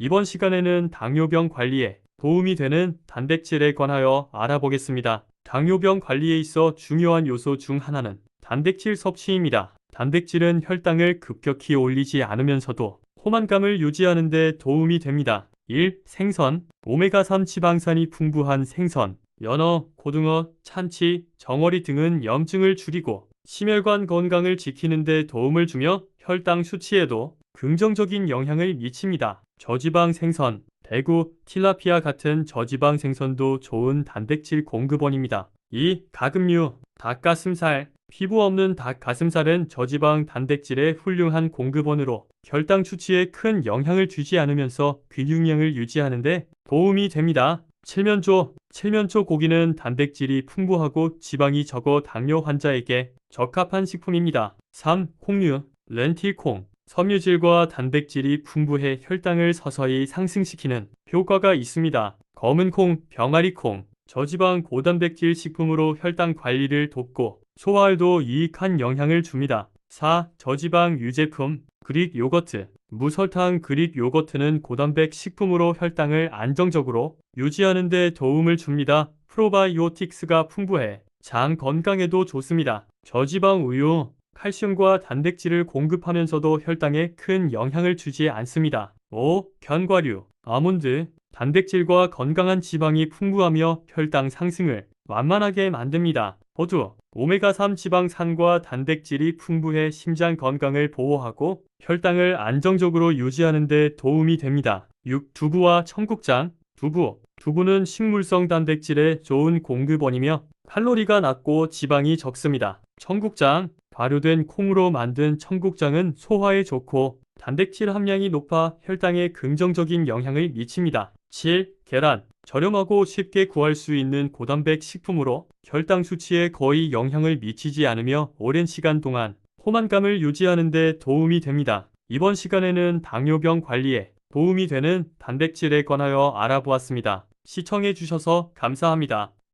이번 시간에는 당뇨병 관리에 도움이 되는 단백질에 관하여 알아보겠습니다. 당뇨병 관리에 있어 중요한 요소 중 하나는 단백질 섭취입니다. 단백질은 혈당을 급격히 올리지 않으면서도 포만감을 유지하는 데 도움이 됩니다. 1. 생선 오메가3 지방산이 풍부한 생선 연어, 고등어, 참치, 정어리 등은 염증을 줄이고 심혈관 건강을 지키는 데 도움을 주며 혈당 수치에도 긍정적인 영향을 미칩니다. 저지방 생선, 대구, 틸라피아 같은 저지방 생선도 좋은 단백질 공급원입니다. 2. 가금류, 닭가슴살, 피부 없는 닭가슴살은 저지방 단백질의 훌륭한 공급원으로 혈당 수치에 큰 영향을 주지 않으면서 균형량을 유지하는 데 도움이 됩니다. 칠면조, 칠면조 고기는 단백질이 풍부하고 지방이 적어 당뇨 환자에게 적합한 식품입니다. 3. 콩류, 렌틸콩, 섬유질과 단백질이 풍부해 혈당을 서서히 상승시키는 효과가 있습니다. 검은 콩, 병아리 콩, 저지방 고단백질 식품으로 혈당 관리를 돕고 소화에도 유익한 영향을 줍니다. 4. 저지방 유제품, 그릭 요거트, 무설탕 그릭 요거트는 고단백 식품으로 혈당을 안정적으로 유지하는 데 도움을 줍니다. 프로바이오틱스가 풍부해 장 건강에도 좋습니다. 저지방 우유, 칼슘과 단백질을 공급하면서도 혈당에 큰 영향을 주지 않습니다. 5. 견과류, 아몬드, 단백질과 건강한 지방이 풍부하며 혈당 상승을 완만하게 만듭니다. 호두, 오메가3 지방산과 단백질이 풍부해 심장 건강을 보호하고 혈당을 안정적으로 유지하는 데 도움이 됩니다. 6. 두부와 청국장, 두부, 두부는 식물성 단백질의 좋은 공급원이며 칼로리가 낮고 지방이 적습니다. 청국장, 발효된 콩으로 만든 청국장은 소화에 좋고 단백질 함량이 높아 혈당에 긍정적인 영향을 미칩니다. 7. 계란, 저렴하고 쉽게 구할 수 있는 고단백 식품으로 혈당 수치에 거의 영향을 미치지 않으며 오랜 시간 동안 포만감을 유지하는 데 도움이 됩니다. 이번 시간에는 당뇨병 관리에 도움이 되는 단백질에 관하여 알아보았습니다. 시청해 주셔서 감사합니다.